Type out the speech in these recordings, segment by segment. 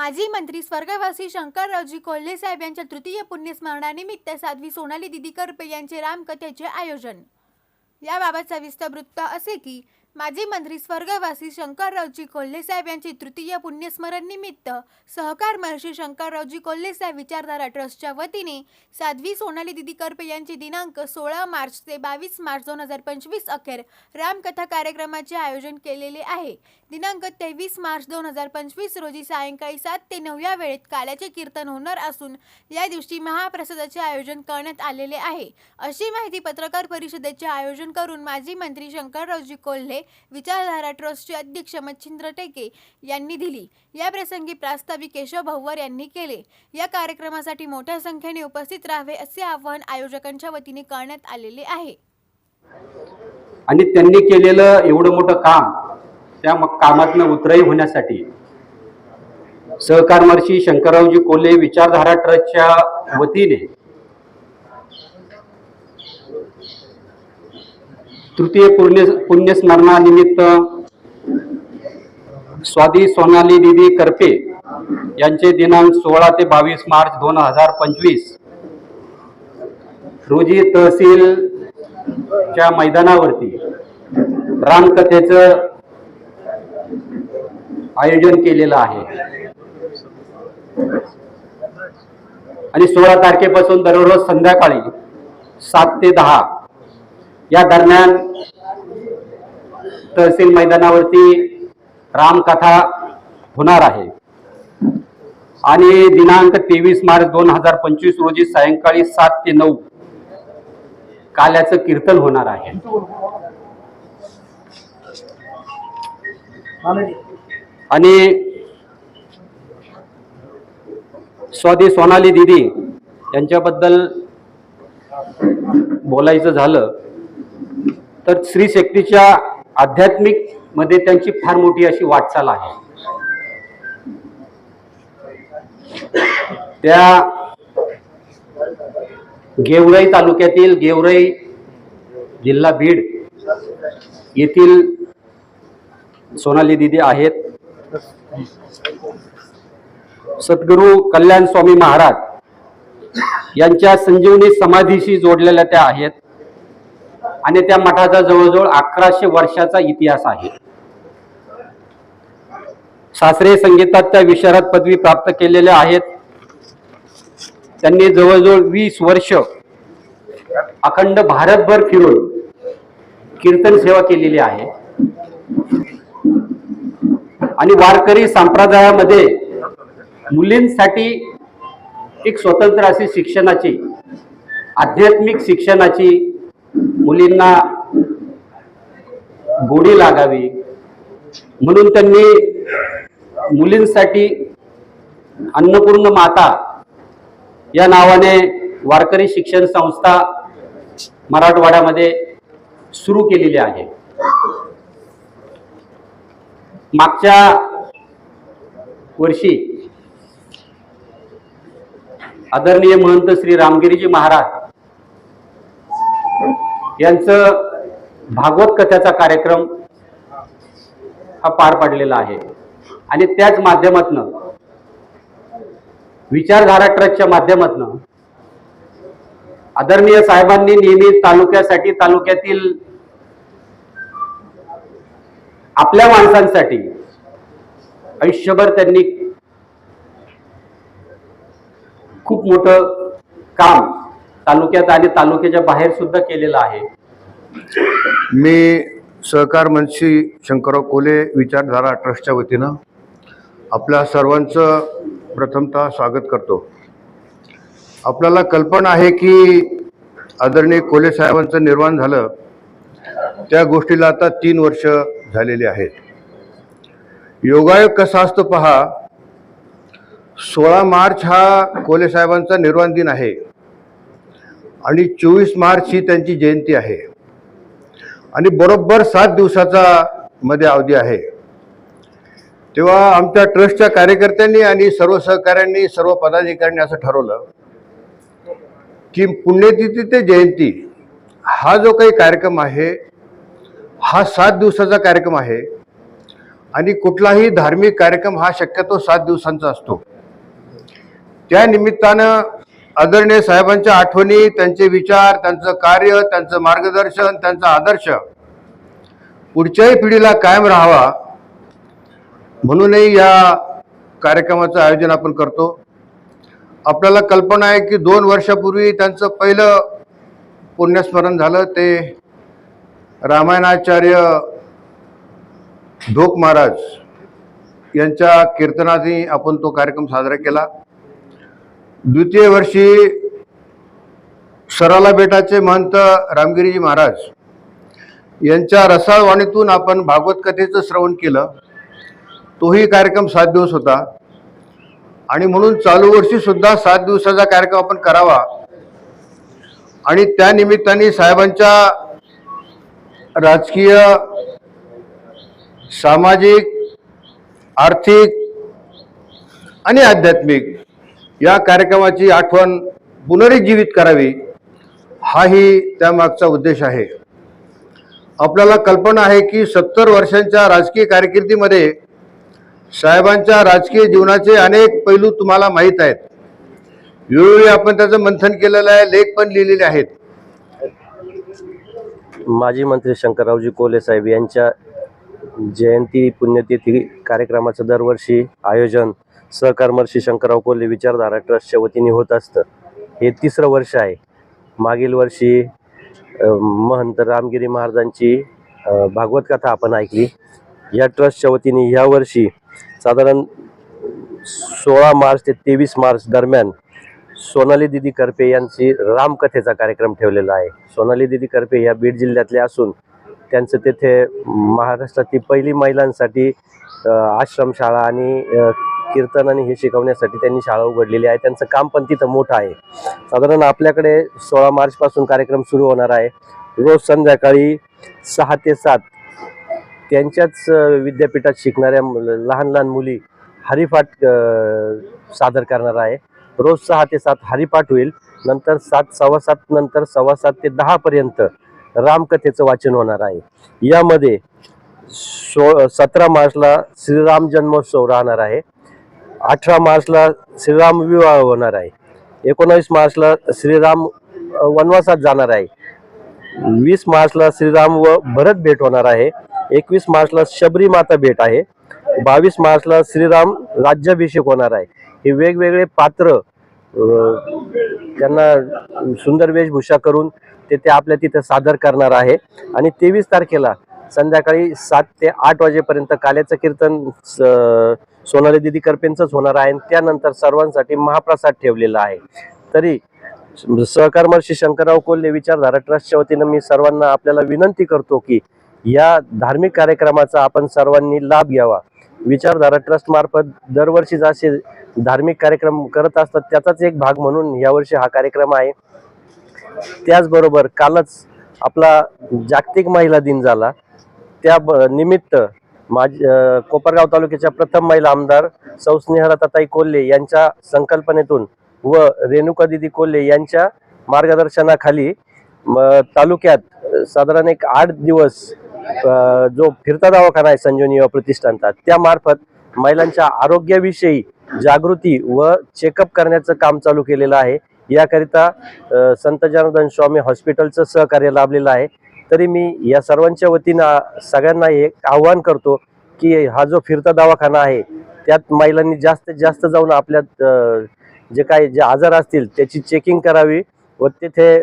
माजी मंत्री स्वर्गवासी शंकररावजी कोल्हे साहेब यांच्या तृतीय पुण्यस्मरणानिमित्त साध्वी सोनाली दिदी करपे यांचे रामकथेचे आयोजन. याबाबत सविस्तर वृत्त असे की माजी मंत्री स्वर्गवासी शंकररावजी कोल्हे साहेब यांची तृतीय पुण्यस्मरण निमित्त सहकार महर्षी शंकररावजी कोल्हे साहेब विचारधारा ट्रस्टच्या वतीने साध्वी सोनाली दिदी करपे यांची दिनांक सोळा मार्च ते बावीस मार्च दोन हजार पंचवीस अखेर रामकथा कार्यक्रमाचे आयोजन केलेले आहे. दिनांक तेवीस मार्च दोन हजार पंचवीस रोजी सायंकाळी सात ते नऊ या वेळेत काल्याचे कीर्तन होणार असून या दिवशी महाप्रसादाचे आयोजन करण्यात आलेले आहे. अशी माहिती पत्रकार परिषदेचे आयोजन करून माजी मंत्री शंकररावजी कोल्हे विचारधारा ट्रस्टचे अध्यक्ष मच्छिंद्र टेके यांनी दिली. या प्रसंगी प्रास्ताविक केशव भव्वर यांनी केले. या कार्यक्रमासाठी मोठ्या संख्येने उपस्थित राहावे असे आवाहन आयोजकांच्या वतीने करण्यात आलेले आहे. आणि त्यांनी केलेलं एवढं मोठं काम त्या कामातनं उतराई होण्यासाठी सहकारमर्षी शंकररावजी कोल्हे विचारधारा ट्रस्टच्या वतीने तृतीय पुण्य पुण्यस्मरणानिमित्त स्वादी सोनाली दिदी करपे यांचे दिनांक सोळा ते बावीस मार्च दोन हजार पंचवीस. रोजी तहसीलच्या मैदानावरती रामकथेचं आयोजन केलेलं आहे. आणि सोळा तारखेपासून दररोज संध्याकाळी सात ते दहा या दरम्यान तहसील मैदानावरती रामकथा होणार आहे. आणि दिनांक तेवीस मार्च दोन हजार पंचवीस रोजी सायंकाळी सात ते नऊ काल्याचं कीर्तन होणार आहे. आणि स्वादी सोनाली दिदी यांच्याबद्दल बोलायचं झालं तर स्त्री शक्तीच्या आध्यात्मिकमध्ये त्यांची फार मोठी अशी वाटचाल आहे. त्या गेवराई तालुक्यातील गेवराई जिल्हा बीड येथील सोनाली दिदी आहेत. सद्गुरू कल्याण स्वामी महाराज यांच्या संजीवनी समाधीशी जोडलेल्या त्या आहेत. आणि त्या मठाचा जवळजवळ अकराशे वर्षाचा इतिहास आहे. शास्त्रीय संगीतात त्या विशारद पदवी प्राप्त केलेल्या आहेत. त्यांनी जवळजवळ वीस वर्ष अखंड भारतभर फिरून कीर्तन सेवा केलेली आहे. आणि वारकरी संप्रदायामध्ये मुलींसाठी एक स्वतंत्र अशी शिक्षणाची आध्यात्मिक शिक्षणाची मुलींना गोडी लागावी. म्हणून त्यांनी मुलींसाठी अन्नपूर्ण माता या नावाने वारकरी शिक्षण संस्था मराठवाड्यामध्ये सुरू केलेली आहे. मागच्या वर्षी आदरणीय महंत श्री रामगिरीजी महाराज यांचं भागवत कथेचा कार्यक्रम हा पार पडलेला आहे. आणि त्याच माध्यमातनं विचारधारा ट्रस्टच्या माध्यमातनं आदरणीय साहेबांनी नेहमी तालुक्यासाठी तालुक्यातील आपल्या माणसांसाठी आयुष्यभर त्यांनी खूप मोठं काम तालुक्यात आणि तालुक्याच्या बाहेर सुद्धा केलेलं आहे. मी सहकार मंत्री शंकरराव कोले विचारधारा ट्रस्टच्या वतीनं आपल्या सर्वांचं प्रथमतः स्वागत करतो. आपल्याला कल्पना आहे की आदरणीय कोले साहेबांचं निर्माण झालं त्या गोष्टीला आता तीन वर्ष झालेली आहेत. योगायोग कसा असतो पहा सोळा मार्च हा कोले साहेबांचा निर्वाण दिन आहे. आणि चोवीस मार्च ही त्यांची जयंती आहे. आणि बरोबर सात दिवसाचा मध्ये अवधी आहे. तेव्हा आमच्या ट्रस्टच्या कार्यकर्त्यांनी आणि सर्व सहकाऱ्यांनी सर्व पदाधिकाऱ्यांनी असं ठरवलं की पुण्यतिथी ते जयंती हा जो काही कार्यक्रम आहे हा सात दिवसाचा कार्यक्रम आहे आणि कुठलाही धार्मिक कार्यक्रम हा शक्यतो सात दिवसांचा असतो. त्या निमित्तानं आदरणीय साहेबांच्या आठवणी त्यांचे विचार त्यांचं कार्य त्यांचं मार्गदर्शन त्यांचा आदर्श पुढच्याही पिढीला कायम राहावा म्हणूनही या कार्यक्रमाचं आयोजन आपण करतो. आपल्याला कल्पना आहे की दोन वर्षापूर्वी त्यांचं पहिलं पुण्यस्मरण झालं ते रामायणाचार्य ढोक महाराज यांच्या कीर्तनाने आपण तो कार्यक्रम साजरा केला. द्वितीय वर्षी सराला बेटाचे महंत रामगिरीजी महाराज यांच्या रसाळवाणीतून आपण भागवत कथेचं श्रवण केलं. तोही कार्यक्रम सात दिवस होता. आणि म्हणून चालू वर्षीसुद्धा सात दिवसाचा कार्यक्रम आपण करावा. आणि त्या निमित्ताने साहेबांच्या राजकीय सामाजिक आर्थिक आणि आध्यात्मिक या कार्यक्रमाची आठवण पुनरुज्जीवित करावी हाही त्यामागचा उद्देश आहे. आपल्याला कल्पना आहे की सत्तर वर्षांच्या राजकीय कारकिर्दीमध्ये साहेबांच्या राजकीय जीवनाचे अनेक पैलू तुम्हाला माहीत आहेत. वेळोवेळी आपण त्याचं मंथन केलेलं आहे लेख पण लिहिलेले आहेत. माजी मंत्री शंकररावजी कोले साहेब यांच्या जयंती पुण्यतिथी कार्यक्रमाचं दरवर्षी आयोजन सहकारमर्षी शंकरराव कोल्हे विचारधारा ट्रस्टच्या वतीने होत असतं. हे तिसरं वर्ष आहे. मागील वर्षी महंत रामगिरी महाराजांची भागवत कथा आपण ऐकली. या ट्रस्टच्या वतीने ह्या वर्षी साधारण सोळा मार्च ते तेवीस मार्च दरम्यान सोनाली दिदी करपे यांची रामकथेचा कार्यक्रम ठेवलेला आहे. सोनाली दिदी करपे या बीड जिल्ह्यातले असून त्यांचं तेथे महाराष्ट्रातील पहिली महिलांसाठी आश्रमशाळा आणि कीर्तन आणि हे शिकवण्यासाठी त्यांनी शाळा उघडलेली आहे. त्यांचं काम पण तिथं मोठं आहे. साधारण आपल्याकडे सोळा मार्चपासून कार्यक्रम सुरू होणार आहे. रोज संध्याकाळी सहा ते सात त्यांच्याच विद्यापीठात शिकणाऱ्या मु- लहान लहान मुली हरिपाठ सादर करणार आहे. रोज सहा ते सात हरिपाठ होईल. नंतर सात सव्वा सात नंतर सव्वा सात ते दहा पर्यंत रामकथेचं वाचन होणार आहे. यामध्ये सो सतरा मार्चला श्रीराम जन्मोत्सव राहणार आहे. अठरा मार्चला श्रीराम विवाह होणार आहे. एकोणावीस मार्चला श्रीराम वनवासात जाणार आहे. वीस मार्चला श्रीराम व भरत भेट होणार आहे. एकवीस मार्चला शबरी माता भेट आहे. बावीस मार्चला श्रीराम राज्याभिषेक होणार आहे. हे वेगवेगळे पात्र त्यांना सुंदर वेशभूषा करून ते ते आपल्या तिथं सादर करणार आहे. आणि तेवीस तारखेला संध्याकाळी सात ते आठ वाजेपर्यंत काल्याचं कीर्तन स- सोनाली दिदी करपेंचंच होणार आहे. आणि त्यानंतर सर्वांसाठी महाप्रसाद ठेवलेला आहे. तरी सहकारमर्षी शंकरराव कोल्हे विचारधारा ट्रस्टच्या वतीनं मी सर्वांना आपल्याला विनंती करतो की या धार्मिक कार्यक्रमाचा आपण सर्वांनी लाभ घ्यावा. विचारधारा ट्रस्ट मार्फत दरवर्षी जसे धार्मिक कार्यक्रम करत असतात त्याचाच एक भाग म्हणून यावर्षी हा कार्यक्रम आहे. त्याचबरोबर कालच आपला जागतिक महिला दिन झाला. त्या ब- निमित्त माझ कोपरगाव तालुक्याच्या प्रथम महिला आमदार सौस्नेहलताताई कोल्हे यांच्या संकल्पनेतून व रेणुका दिदी कोल्हे यांच्या मार्गदर्शनाखाली तालुक्यात साधारण एक आठ दिवस जो फिरता दवाखाना आहे संजीवनी युवा प्रतिष्ठानचा त्यामार्फत महिलांच्या आरोग्याविषयी जागृती व चेकअप करण्याचं काम चालू केलेलं आहे. याकरिता संत जनार्दन स्वामी हॉस्पिटलचं सहकार्य लाभलेलं आहे. तरी मी या सर्वांच्या वतीनं सगळ्यांना एक आव्हान करतो की हा जो फिरता दवाखाना आहे त्यात महिलांनी जास्तीत जास्त जाऊन आपल्या जे काही जे आजार असतील त्याची चेकिंग करावी व तिथे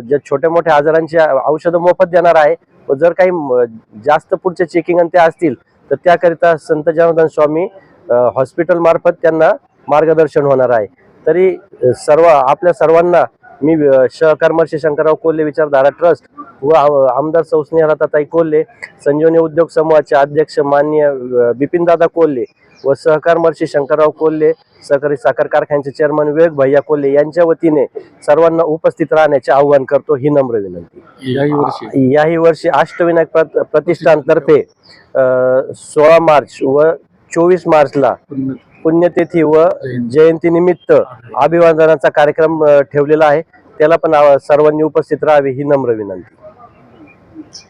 ज्या छोट्या मोठ्या आजारांची औषधं मोफत देणार आहे व जर काही म- जास्त पुढच्या चेकिंग आणि ते असतील तर त्याकरिता संत जनार्दन स्वामी हॉस्पिटलमार्फत हॉस्पिटल मार्फत त्यांना मार्गदर्शन होणार आहे. तरी सर्व आपल्या सर्वांना मी अ, सहकर्मर्षी शंकरराव कोल्हे विचारधारा ट्रस्ट व आमदार सौ स्नेहलताताई कोल्हे संजीवनी उद्योग समूहाचे अध्यक्ष माननीय बिपिनदादा कोल्हे व सहकारमर्षी शंकरराव कोल्हे सहकारी साखर कारखान्याचे चेअरमन विवेक भैया कोल्हे यांच्या वतीने सर्वांना उपस्थित राहण्याचे आवाहन करतो ही नम्र विनंती. याही वर्षी. याही वर्षी अष्टविनायक प्रत- प्रतिष्ठानतर्फे सोळा मार्च व चोवीस मार्चला पुण्यतिथी व जयंती निमित्त अभिवादनाचा कार्यक्रम ठेवलेला आहे. त्याला पण सर्वांनी उपस्थित राहावे ही नम्र विनंती.